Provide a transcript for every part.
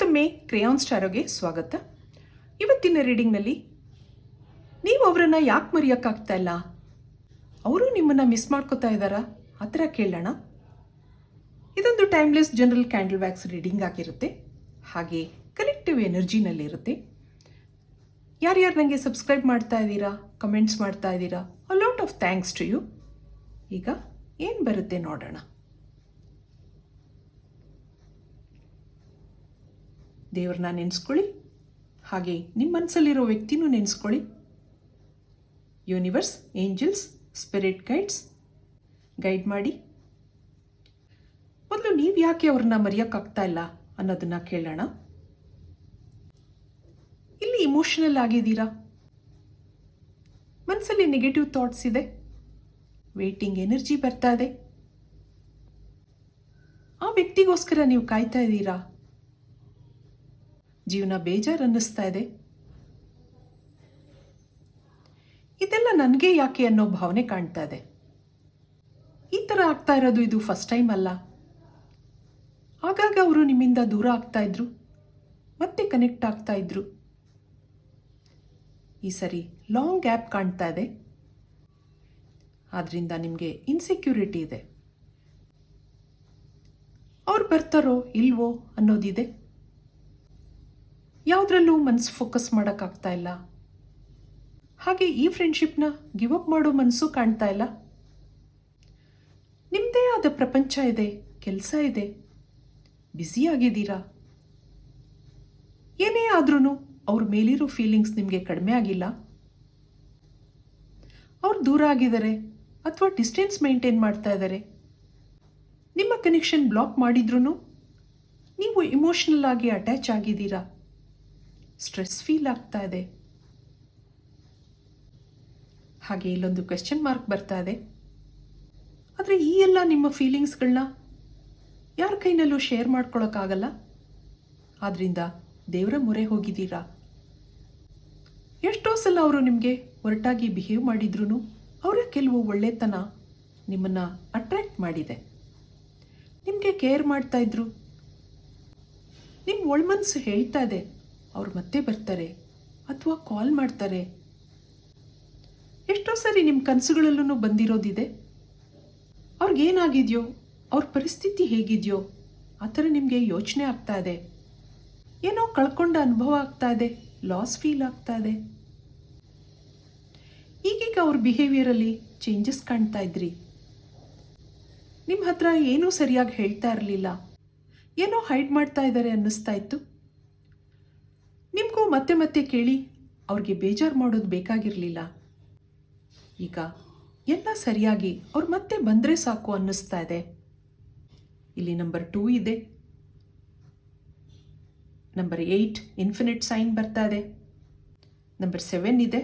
ಮತ್ತೊಮ್ಮೆ ಕ್ರೇಯಾನ್ ಸ್ಟಾರೋಗೆ ಸ್ವಾಗತ. ಇವತ್ತಿನ ರೀಡಿಂಗ್ನಲ್ಲಿ ನೀವು ಅವರನ್ನು ಯಾಕೆ ಮರೆಯೋಕ್ಕಾಗ್ತಾ ಇಲ್ಲ? ಅವರು ನಿಮ್ಮನ್ನು ಮಿಸ್ ಮಾಡ್ಕೋತಾ ಇದ್ದಾರಾ? ಆ ಥರ ಕೇಳೋಣ. ಇದೊಂದು timeless general candle wax reading ಆಗಿರುತ್ತೆ. ಹಾಗೆ ಕಲೆಕ್ಟಿವ್ ಎನರ್ಜಿನಲ್ಲಿರುತ್ತೆ ಯಾರ್ಯಾರು ನನಗೆ ಸಬ್ಸ್ಕ್ರೈಬ್ ಮಾಡ್ತಾ ಇದ್ದೀರಾ, ಕಮೆಂಟ್ಸ್ ಮಾಡ್ತಾ ಇದ್ದೀರಾ a lot of thanks to you ಈಗ ಏನು ಬರುತ್ತೆ ನೋಡೋಣ. ದೇವ್ರನ್ನ ನೆನೆಸ್ಕೊಳ್ಳಿ. ಹಾಗೆ ನಿಮ್ಮ ಮನಸ್ಸಲ್ಲಿರೋ ವ್ಯಕ್ತಿನೂ ನೆನೆಸ್ಕೊಳ್ಳಿ. Universe angels spirit guides guide ಮಾಡಿ. ಮೊದಲು ನೀವು ಯಾಕೆ ಅವ್ರನ್ನ ಮರೆಯೋಕ್ಕಾಗ್ತಾ ಇಲ್ಲ ಅನ್ನೋದನ್ನ ಕೇಳೋಣ. ಇಲ್ಲಿ ಇಮೋಷನಲ್ ಆಗಿದ್ದೀರಾ? ಮನಸ್ಸಲ್ಲಿ ನೆಗೆಟಿವ್ ಥಾಟ್ಸ್ ಇದೆ. ವೇಟಿಂಗ್ ಎನರ್ಜಿ ಬರ್ತಾ ಇದೆ. ಆ ವ್ಯಕ್ತಿಗೋಸ್ಕರ ನೀವು ಕಾಯ್ತಾ ಇದ್ದೀರಾ? ಜೀವನ ಬೇಜಾರು ಅನ್ನಿಸ್ತಾ ಇದೆ. ಇದೆಲ್ಲ ನನಗೆ ಯಾಕೆ ಅನ್ನೋ ಭಾವನೆ ಕಾಣ್ತಾ ಇದೆ. ಈ ಥರ ಆಗ್ತಾ ಇರೋದು ಇದು ಫಸ್ಟ್ ಟೈಮ್ ಅಲ್ಲ. ಆಗಾಗ ಅವರು ನಿಮ್ಮಿಂದ ದೂರ ಆಗ್ತಾ ಇದ್ರು. ಮತ್ತೆ ಕನೆಕ್ಟ್ ಆಗ್ತಾ ಇದ್ರು. ಈ ಸರಿ ಲಾಂಗ್ ಗ್ಯಾಪ್ ಕಾಣ್ತಾ ಇದೆ. ಆದ್ರಿಂದ ನಿಮಗೆ ಇನ್ಸೆಕ್ಯೂರಿಟಿ ಇದೆ. ಅವ್ರು ಬರ್ತಾರೋ ಇಲ್ವೋ ಅನ್ನೋದಿದೆ. ಯಾವುದ್ರಲ್ಲೂ ಮನಸ್ಸು ಫೋಕಸ್ ಮಾಡೋಕ್ಕಾಗ್ತಾ ಇಲ್ಲ. ಹಾಗೆ ಈ ಫ್ರೆಂಡ್ಶಿಪ್ನ ಗಿವ್ ಅಪ್ ಮಾಡೋ ಮನಸ್ಸು ಕಾಣ್ತಾ ಇಲ್ಲ. ನಿಮ್ಮದೇ ಆದ ಪ್ರಪಂಚ ಇದೆ, ಕೆಲಸ ಇದೆ. ಬ್ಯುಸಿ ಆಗಿದ್ದೀರಾ? ಏನೇ ಆದ್ರೂ ಅವ್ರ ಮೇಲಿರೋ ಫೀಲಿಂಗ್ಸ್ ನಿಮಗೆ ಕಡಿಮೆ ಆಗಿಲ್ಲ. ಅವ್ರು ದೂರ ಆಗಿದ್ದಾರೆ ಅಥವಾ ಡಿಸ್ಟೆನ್ಸ್ ಮೇಂಟೈನ್ ಮಾಡ್ತಾ ಇದ್ದಾರೆ. ನಿಮ್ಮ ಕನೆಕ್ಷನ್ ಬ್ಲಾಕ್ ಮಾಡಿದ್ರೂ ನೀವು ಇಮೋಷನಲ್ ಆಗಿ ಅಟ್ಯಾಚ್ ಆಗಿದ್ದೀರಾ? ಸ್ಟ್ರೆಸ್ ಫೀಲ್ ಆಗ್ತಾ ಇದೆ. ಹಾಗೆ ಇಲ್ಲೊಂದು ಕ್ವೆಶ್ಚನ್ ಮಾರ್ಕ್ ಬರ್ತಾ ಇದೆ. ಆದರೆ ಈ ಎಲ್ಲ ನಿಮ್ಮ ಫೀಲಿಂಗ್ಸ್ಗಳನ್ನ ಯಾರ ಕೈನಲ್ಲೂ ಶೇರ್ ಮಾಡ್ಕೊಳಕ್ಕಾಗಲ್ಲ. ಆದ್ದರಿಂದ ದೇವರ ಮೊರೆ ಹೋಗಿದ್ದೀರಾ? ಎಷ್ಟೋ ಸಲ ಅವರು ನಿಮಗೆ ಒರಟಾಗಿ ಬಿಹೇವ್ ಮಾಡಿದ್ರೂ ಅವರ ಕೆಲವು ಒಳ್ಳೆತನ ನಿಮ್ಮನ್ನು ಅಟ್ರ್ಯಾಕ್ಟ್ ಮಾಡಿದೆ. ನಿಮಗೆ ಕೇರ್ ಮಾಡ್ತಾ ಇದ್ರು. ನಿಮ್ಮ ಒಳ್ಮನಸ್ಸು ಹೇಳ್ತಾ ಇದೆ. ಅವ್ರು ಮತ್ತೆ ಬರ್ತಾರೆ ಅಥವಾ ಕಾಲ್ ಮಾಡ್ತಾರೆ. ಎಷ್ಟೋ ಸರಿ ನಿಮ್ಮ ಕನಸುಗಳಲ್ಲೂ ಬಂದಿರೋದಿದೆ. ಅವ್ರಿಗೇನಾಗಿದೆಯೋ ಅವ್ರ ಪರಿಸ್ಥಿತಿ ಹೇಗಿದೆಯೋ, ಆ ಥರ ನಿಮಗೆ ಯೋಚನೆ ಆಗ್ತಾ ಇದೆ. ಏನೋ ಕಳ್ಕೊಂಡ ಅನುಭವ ಆಗ್ತಾ ಇದೆ ಲಾಸ್ ಫೀಲ್ ಆಗ್ತಾ ಇದೆ. ಈಗೀಗ ಅವ್ರ ಬಿಹೇವಿಯರಲ್ಲಿ ಚೇಂಜಸ್ ಕಾಣ್ತಾ ಇದ್ರಿ. ನಿಮ್ಮ ಹತ್ರ ಏನೂ ಸರಿಯಾಗಿ ಹೇಳ್ತಾ ಇರಲಿಲ್ಲ. ಏನೋ ಹೈಡ್ ಮಾಡ್ತಾ ಇದ್ದಾರೆ ಅನ್ನಿಸ್ತಾ ಇತ್ತು. ಮತ್ತೆ ಮತ್ತೆ ಕೇಳಿ ಅವ್ರಿಗೆ ಬೇಜಾರು ಮಾಡೋದು ಬೇಕಾಗಿರಲಿಲ್ಲ. ಈಗ ಎಲ್ಲ ಸರಿಯಾಗಿ ಅವ್ರು ಮತ್ತೆ ಬಂದರೆ ಸಾಕು ಅನ್ನಿಸ್ತಾ ಇದೆ. ಇಲ್ಲಿ ನಂಬರ್ ಟೂ ಇದೆ. ನಂಬರ್ ಏಯ್ಟ್ ಇನ್ಫಿನಿಟ್ ಸೈನ್ ಬರ್ತಾ ಇದೆ. ನಂಬರ್ ಸೆವೆನ್ ಇದೆ.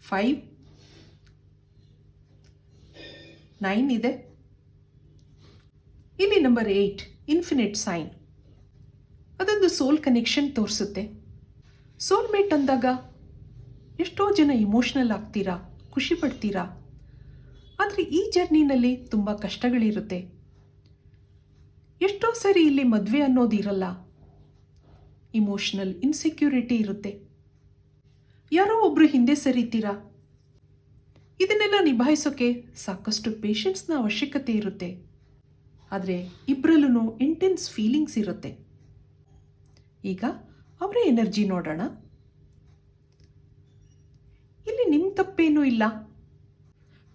ಫೈವ್ ನೈನ್ ಇದೆ. ಇಲ್ಲಿ ನಂಬರ್ ಏಯ್ಟ್ ಇನ್ಫಿನಿಟ್ ಸೈನ್ ಅದೊಂದು ಸೋಲ್ ಕನೆಕ್ಷನ್ ತೋರಿಸುತ್ತೆ. ಸೋಲ್ಮೇಟ್ ಅಂದಾಗ ಎಷ್ಟೋ ಜನ ಇಮೋಷ್ನಲ್ ಆಗ್ತೀರಾ, ಖುಷಿ ಪಡ್ತೀರಾ, ಆದರೆ ಈ ಜರ್ನಿನಲ್ಲಿ ತುಂಬ ಕಷ್ಟಗಳಿರುತ್ತೆ. ಎಷ್ಟೋ ಸರಿ ಇಲ್ಲಿ ಮದುವೆ ಅನ್ನೋದು ಇರಲ್ಲ ಇಮೋಷನಲ್ ಇನ್ಸೆಕ್ಯೂರಿಟಿ ಇರುತ್ತೆ. ಯಾರೋ ಒಬ್ಬರು ಹಿಂದೆ ಸರಿತೀರಾ? ಇದನ್ನೆಲ್ಲ ನಿಭಾಯಿಸೋಕೆ ಸಾಕಷ್ಟು ಪೇಷನ್ಸ್ನ ಅವಶ್ಯಕತೆ ಇರುತ್ತೆ. ಆದರೆ ಇಬ್ಬರಲ್ಲೂ ಇಂಟೆನ್ಸ್ ಫೀಲಿಂಗ್ಸ್ ಇರುತ್ತೆ. ಈಗ ಅವರ ಎನರ್ಜಿ ನೋಡೋಣ. ಇಲ್ಲಿ ನಿಮ್ಮ ತಪ್ಪೇನೂ ಇಲ್ಲ.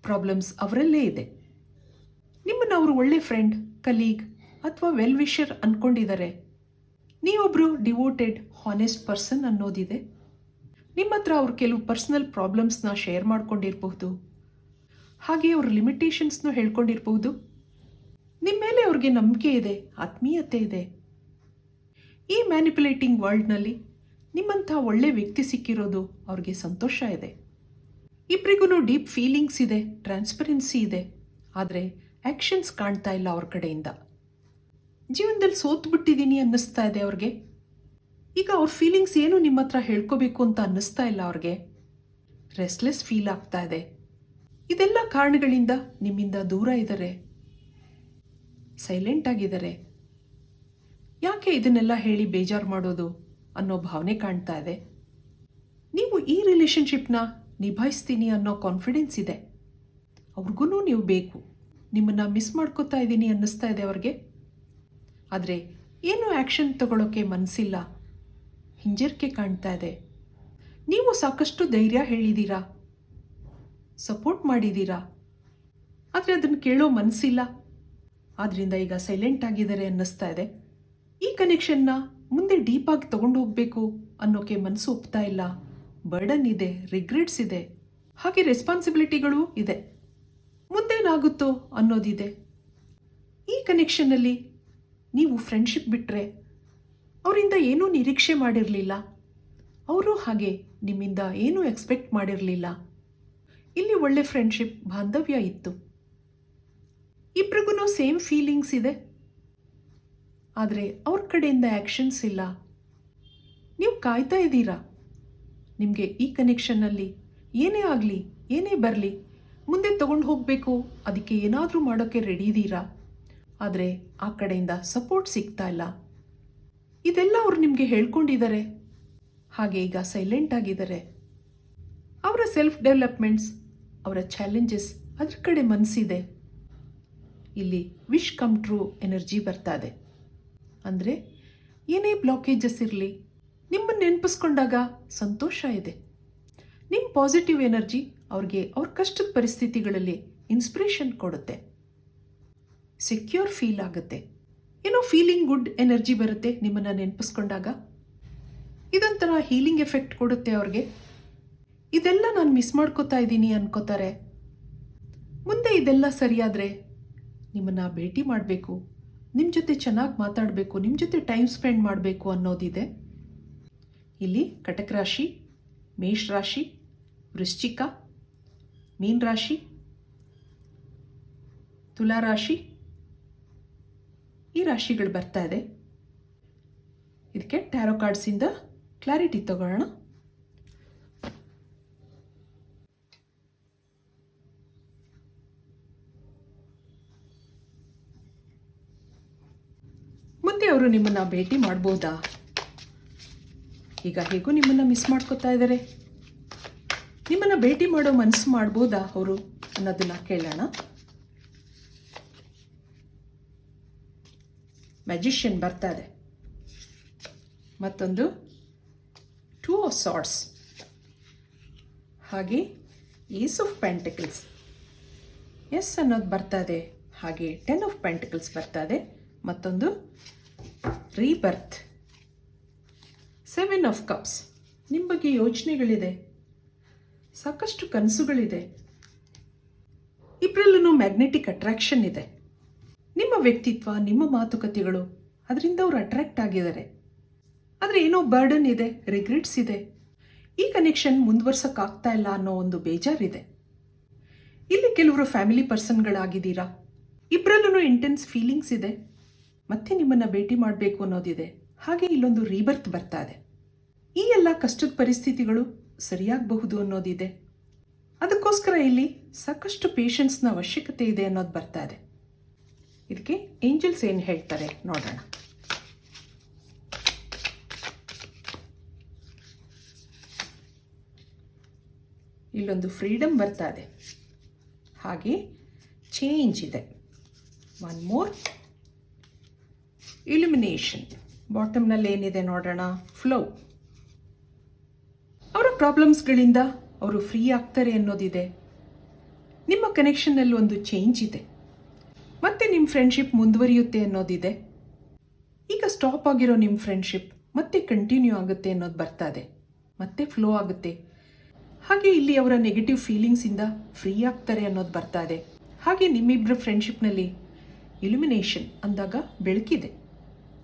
ಪ್ರಾಬ್ಲಮ್ಸ್ ಅವರಲ್ಲೇ ಇದೆ. ನಿಮ್ಮನ್ನು ಅವರು ಒಳ್ಳೆ ಫ್ರೆಂಡ್, ಕಲೀಗ್ ಅಥವಾ ವೆಲ್ ವಿಷರ್ ಅಂದ್ಕೊಂಡಿದ್ದಾರೆ ನೀವೊಬ್ಬರು ಡಿವೋಟೆಡ್, ಹಾನೆಸ್ಟ್ ಪರ್ಸನ್ ಅನ್ನೋದಿದೆ. ನಿಮ್ಮ ಹತ್ರ ಅವ್ರು ಕೆಲವು ಪರ್ಸನಲ್ ಪ್ರಾಬ್ಲಮ್ಸ್ನ ಶೇರ್ ಮಾಡ್ಕೊಂಡಿರಬಹುದು. ಹಾಗೆ ಅವ್ರ ಲಿಮಿಟೇಷನ್ಸ್ನೂ ಹೇಳ್ಕೊಂಡಿರಬಹುದು. ನಿಮ್ಮ ಮೇಲೆ ಅವ್ರಿಗೆ ನಂಬಿಕೆ ಇದೆ, ಆತ್ಮೀಯತೆ ಇದೆ. ಈ ಮ್ಯಾನಿಪುಲೇಟಿಂಗ್ ವರ್ಲ್ಡ್ನಲ್ಲಿ ನಿಮ್ಮಂಥ ಒಳ್ಳೆ ವ್ಯಕ್ತಿ ಸಿಕ್ಕಿರೋದು ಅವ್ರಿಗೆ ಸಂತೋಷ ಇದೆ. ಇಬ್ಬರಿಗೂ ಡೀಪ್ ಫೀಲಿಂಗ್ಸ್ ಇದೆ ಟ್ರಾನ್ಸ್ಪರೆನ್ಸಿ ಇದೆ, ಆದರೆ ಆ್ಯಕ್ಷನ್ಸ್ ಕಾಣ್ತಾ ಇಲ್ಲ ಅವ್ರ ಕಡೆಯಿಂದ. ಜೀವನದಲ್ಲಿ ಸೋತು ಬಿಟ್ಟಿದ್ದೀನಿ ಅನ್ನಿಸ್ತಾ ಇದೆ ಅವ್ರಿಗೆ. ಈಗ ಅವ್ರ ಫೀಲಿಂಗ್ಸ್ ಏನು ನಿಮ್ಮ ಹತ್ರ ಹೇಳ್ಕೋಬೇಕು ಅಂತ ಅನ್ನಿಸ್ತಾ ಇಲ್ಲ ಅವ್ರಿಗೆ. ರೆಸ್ಟ್ಲೆಸ್ ಫೀಲ್ ಆಗ್ತಾ ಇದೆ. ಇದೆಲ್ಲ ಕಾರಣಗಳಿಂದ ನಿಮ್ಮಿಂದ ದೂರ ಇದ್ದಾರೆ. ಸೈಲೆಂಟ್ ಆಗಿದ್ದಾರೆ. ಯಾಕೆ ಇದನ್ನೆಲ್ಲ ಹೇಳಿ ಬೇಜಾರು ಮಾಡೋದು ಅನ್ನೋ ಭಾವನೆ ಕಾಣ್ತಾ ಇದೆ. ನೀವು ಈ ರಿಲೇಷನ್ಶಿಪ್ನ ನಿಭಾಯಿಸ್ತೀನಿ ಅನ್ನೋ ಕಾನ್ಫಿಡೆನ್ಸ್ ಇದೆ. ಅವ್ರಿಗೂ ನೀವು ಬೇಕು. ನಿಮ್ಮನ್ನು ಮಿಸ್ ಮಾಡ್ಕೋತಾ ಇದ್ದೀನಿ ಅನ್ನಿಸ್ತಾ ಇದೆ ಅವ್ರಿಗೆ. ಆದರೆ ಏನು ಆ್ಯಕ್ಷನ್ ತಗೊಳ್ಳೋಕ್ಕೆ ಮನಸ್ಸಿಲ್ಲ ಹಿಂಜರಿಕೆ ಕಾಣ್ತಾ ಇದೆ. ನೀವು ಸಾಕಷ್ಟು ಧೈರ್ಯ ಹೇಳಿದ್ದೀರಾ ಸಪೋರ್ಟ್ ಮಾಡಿದ್ದೀರಾ ಆದರೆ ಅದನ್ನು ಕೇಳೋ ಮನಸ್ಸಿಲ್ಲ ಆದ್ದರಿಂದ ಈಗ ಸೈಲೆಂಟ್ ಆಗಿದ್ದಾರೆ ಅನ್ನಿಸ್ತಾ ಇದೆ. ಈ ಕನೆಕ್ಷನ್ನ ಮುಂದೆ ಡೀಪಾಗಿ ತಗೊಂಡು ಹೋಗಬೇಕು ಅನ್ನೋಕೆ ಮನಸ್ಸು ಒಪ್ತಾ ಇಲ್ಲ. ಬರ್ಡನ್ ಇದೆ ರಿಗ್ರೆಟ್ಸ್ ಇದೆ. ಹಾಗೆ ರೆಸ್ಪಾನ್ಸಿಬಿಲಿಟಿಗಳು ಇದೆ. ಮುಂದೇನಾಗುತ್ತೋ ಅನ್ನೋದಿದೆ. ಈ ಕನೆಕ್ಷನ್ನಲ್ಲಿ ನೀವು ಫ್ರೆಂಡ್ಶಿಪ್ ಬಿಟ್ಟರೆ ಅವರಿಂದ ಏನೂ ನಿರೀಕ್ಷೆ ಮಾಡಿರಲಿಲ್ಲ. ಅವರು ಹಾಗೆ ನಿಮ್ಮಿಂದ ಏನೂ ಎಕ್ಸ್ಪೆಕ್ಟ್ ಮಾಡಿರಲಿಲ್ಲ. ಇಲ್ಲಿ ಒಳ್ಳೆ ಫ್ರೆಂಡ್ಶಿಪ್ ಬಾಂಧವ್ಯ ಇತ್ತು. ಇಬ್ರಿಗೂ ಸೇಮ್ ಫೀಲಿಂಗ್ಸ್ ಇದೆ. ಆದರೆ ಅವ್ರ ಕಡೆಯಿಂದ ಆ್ಯಕ್ಷನ್ಸ್ ಇಲ್ಲ. ನೀವು ಕಾಯ್ತಾ ಇದ್ದೀರಾ? ನಿಮಗೆ ಈ ಕನೆಕ್ಷನ್ನಲ್ಲಿ ಏನೇ ಆಗಲಿ, ಏನೇ ಬರಲಿ, ಮುಂದೆ ತಗೊಂಡು ಹೋಗಬೇಕು, ಅದಕ್ಕೆ ಏನಾದರೂ ಮಾಡೋಕ್ಕೆ ರೆಡಿ ಇದ್ದೀರಾ? ಆದರೆ ಆ ಕಡೆಯಿಂದ ಸಪೋರ್ಟ್ ಸಿಗ್ತಾ ಇಲ್ಲ. ಇದೆಲ್ಲ ಅವರು ನಿಮಗೆ ಹೇಳ್ಕೊಂಡಿದ್ದಾರೆ. ಹಾಗೆ ಈಗ ಸೈಲೆಂಟ್ ಆಗಿದ್ದಾರೆ. ಅವರ ಸೆಲ್ಫ್ ಡೆವಲಪ್ಮೆಂಟ್ಸ್ ಅವರ ಚಾಲೆಂಜಸ್ ಅದ್ರ ಕಡೆ ಮನಸ್ಸಿದೆ ಇಲ್ಲಿ ವಿಶ್ ಕಮ್ ಟ್ರೂ ಎನರ್ಜಿ ಬರ್ತಾ ಇದೆ. ಅಂದರೆ ಏನೇ ಬ್ಲಾಕೇಜಸ್ ಇರಲಿ, ನಿಮ್ಮನ್ನು ನೆನಪಿಸ್ಕೊಂಡಾಗ ಸಂತೋಷ ಇದೆ. ನಿಮ್ಮ ಪಾಸಿಟಿವ್ ಎನರ್ಜಿ ಅವ್ರಿಗೆ ಅವ್ರ ಕಷ್ಟದ ಪರಿಸ್ಥಿತಿಗಳಲ್ಲಿ ಇನ್ಸ್ಪಿರೇಷನ್ ಕೊಡುತ್ತೆ. ಸೆಕ್ಯೂರ್ ಫೀಲ್ ಆಗುತ್ತೆ. ಏನೋ ಫೀಲಿಂಗ್ ಗುಡ್ ಎನರ್ಜಿ ಬರುತ್ತೆ ನಿಮ್ಮನ್ನು ನೆನಪಿಸ್ಕೊಂಡಾಗ. ಇದೊಂಥರ ಹೀಲಿಂಗ್ ಎಫೆಕ್ಟ್ ಕೊಡುತ್ತೆ ಅವ್ರಿಗೆ. ಇದೆಲ್ಲ ನಾನು ಮಿಸ್ ಮಾಡ್ಕೋತಾ ಇದ್ದೀನಿ ಅನ್ಕೋತಾರೆ. ಮುಂದೆ ಇದೆಲ್ಲ ಸರಿಯಾದರೆ ನಿಮ್ಮನ್ನು ಭೇಟಿ ಮಾಡಬೇಕು. ನಿಮ್ಮ ಜೊತೆ ಚೆನ್ನಾಗಿ ಮಾತಾಡಬೇಕು ನಿಮ್ಮ ಜೊತೆ ಟೈಮ್ ಸ್ಪೆಂಡ್ ಮಾಡಬೇಕು ಅನ್ನೋದಿದೆ. ಇಲ್ಲಿ ಕಟಕ ರಾಶಿ, ಮೇಷ ರಾಶಿ, ವೃಶ್ಚಿಕ, ಮೀನ್ ರಾಶಿ, ತುಲಾ ರಾಶಿ ಈ ರಾಶಿಗಳು ಬರ್ತಾ ಇದೆ. ಇದಕ್ಕೆ ಟ್ಯಾರೋ ಕಾರ್ಡ್ಸಿಂದ ಕ್ಲಾರಿಟಿ ತಗೊಳ್ಳೋಣ. ಅವರು ನಿಮ್ಮನ್ನು ಭೇಟಿ ಮಾಡ್ಬೋದಾ? ಈಗ ಹೇಗೂ ನಿಮ್ಮನ್ನು ಮಿಸ್ ಮಾಡ್ಕೋತಾ ಇದ್ದಾರೆ. ನಿಮ್ಮನ್ನು ಭೇಟಿ ಮಾಡೋ ಮನಸ್ಸು ಮಾಡ್ಬೋದಾ ಅವರು? ಅನ್ನೋದನ್ನ ಕೇಳೋಣ. ಮ್ಯಾಜಿಷಿಯನ್ ಬರ್ತಾ ಇದೆ. ಮತ್ತೊಂದು. ಟೂ ಆಫ್ ಸಾಟ್ಸ್ ಹಾಗೆ ಈಸ್ ಆಫ್ ಪ್ಯಾಂಟಿಕಲ್ಸ್ ಎಸ್ ಅನ್ನೋದು ಬರ್ತಾ ಇದೆ. ಹಾಗೆ ಟೆನ್ ಆಫ್ ಪ್ಯಾಂಟಿಕಲ್ಸ್ ಬರ್ತಾ ಇದೆ. ಮತ್ತೊಂದು. ರೀಬರ್ತ್. ಸೆವೆನ್ ಆಫ್ ಕಪ್ಸ್ ನಿಮ್ಮ ಬಗ್ಗೆ ಯೋಚನೆಗಳಿದೆ. ಸಾಕಷ್ಟು ಕನಸುಗಳಿದೆ. ಇಬ್ಬರಲ್ಲೂ ಮ್ಯಾಗ್ನೆಟಿಕ್ ಅಟ್ರಾಕ್ಷನ್ ಇದೆ. ನಿಮ್ಮ ವ್ಯಕ್ತಿತ್ವ, ನಿಮ್ಮ ಮಾತುಕತೆಗಳು ಅದರಿಂದ ಅವರು ಅಟ್ರಾಕ್ಟ್ ಆಗಿದ್ದಾರೆ. ಆದರೆ ಏನೋ ಬರ್ಡನ್ ಇದೆ ರಿಗ್ರೆಟ್ಸ್ ಇದೆ. ಈ ಕನೆಕ್ಷನ್ ಮುಂದುವರ್ಸೋಕ್ಕಾಗ್ತಾ ಇಲ್ಲ ಅನ್ನೋ ಒಂದು ಬೇಜಾರಿದೆ. ಇಲ್ಲಿ ಕೆಲವರು ಫ್ಯಾಮಿಲಿ ಪರ್ಸನ್ಗಳಾಗಿದ್ದೀರಾ ಇಬ್ಬರಲ್ಲೂ ಇಂಟೆನ್ಸ್ ಫೀಲಿಂಗ್ಸ್ ಇದೆ. ಮತ್ತೆ ನಿಮ್ಮನ್ನು ಭೇಟಿ ಮಾಡಬೇಕು ಅನ್ನೋದಿದೆ. ಹಾಗೆ ಇಲ್ಲೊಂದು ರೀಬರ್ತ್ ಬರ್ತಾ ಇದೆ. ಈ ಎಲ್ಲ ಕಷ್ಟದ ಪರಿಸ್ಥಿತಿಗಳು ಸರಿಯಾಗಬಹುದು ಅನ್ನೋದಿದೆ. ಅದಕ್ಕೋಸ್ಕರ ಇಲ್ಲಿ ಸಾಕಷ್ಟು ಪೇಷನ್ಸ್ನ ಅವಶ್ಯಕತೆ ಇದೆ ಅನ್ನೋದು ಬರ್ತಾ ಇದೆ. ಇದಕ್ಕೆ ಏಂಜಲ್ಸ್ ಏನು ಹೇಳ್ತಾರೆ ನೋಡೋಣ. ಇಲ್ಲೊಂದು ಫ್ರೀಡಮ್ ಬರ್ತಾ ಇದೆ. ಹಾಗೆ ಚೇಂಜ್ ಇದೆ. ಒನ್ ಮೋರ್ ಇಲ್ಯುಮಿನೇಷನ್ ಬಾಟಮ್ನಲ್ಲಿ ಏನಿದೆ ನೋಡೋಣ? ಫ್ಲೋ ಅವರ ಪ್ರಾಬ್ಲಮ್ಸ್ಗಳಿಂದ ಅವರು ಫ್ರೀ ಆಗ್ತಾರೆ ಅನ್ನೋದಿದೆ. ನಿಮ್ಮ ಕನೆಕ್ಷನ್ನಲ್ಲಿ ಒಂದು ಚೇಂಜ್ ಇದೆ. ಮತ್ತೆ ನಿಮ್ಮ ಫ್ರೆಂಡ್ಶಿಪ್ ಮುಂದುವರಿಯುತ್ತೆ ಅನ್ನೋದಿದೆ. ಈಗ ಸ್ಟಾಪ್ ಆಗಿರೋ ನಿಮ್ಮ ಫ್ರೆಂಡ್ಶಿಪ್ ಮತ್ತೆ ಕಂಟಿನ್ಯೂ ಆಗುತ್ತೆ ಅನ್ನೋದು ಬರ್ತಾ ಇದೆ. ಮತ್ತೆ ಫ್ಲೋ ಆಗುತ್ತೆ. ಹಾಗೆ ಇಲ್ಲಿ ಅವರ ನೆಗೆಟಿವ್ ಫೀಲಿಂಗ್ಸಿಂದ ಫ್ರೀ ಆಗ್ತಾರೆ ಅನ್ನೋದು ಬರ್ತಾ ಇದೆ. ಹಾಗೆ ನಿಮ್ಮಿಬ್ಬರ ಫ್ರೆಂಡ್ಶಿಪ್ನಲ್ಲಿ ಇಲ್ಯುಮಿನೇಷನ್ ಅಂದಾಗ ಬೆಳಕಿದೆ.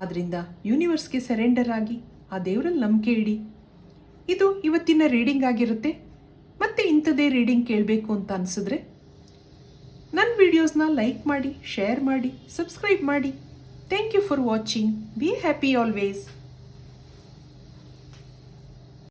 ಅದರಿಂದ ಯೂನಿವರ್ಸ್ಗೆ ಸರೆಂಡರ್ ಆಗಿ ಆ ದೇವರಲ್ಲಿ ನಂಬಿಕೆ ಇಡಿ. ಇದು ಇವತ್ತಿನ ರೀಡಿಂಗ್ ಆಗಿರುತ್ತೆ. ಮತ್ತೆ ಇಂಥದೇ ರೀಡಿಂಗ್ ಕೇಳಬೇಕು ಅಂತ ಅನಿಸಿದ್ರೆ ನನ್ನ ವಿಡಿಯೋಸ್ನ ಲೈಕ್ ಮಾಡಿ ಶೇರ್ ಮಾಡಿ ಸಬ್ಸ್ಕ್ರೈಬ್ ಮಾಡಿ. Thank you for watching be happy always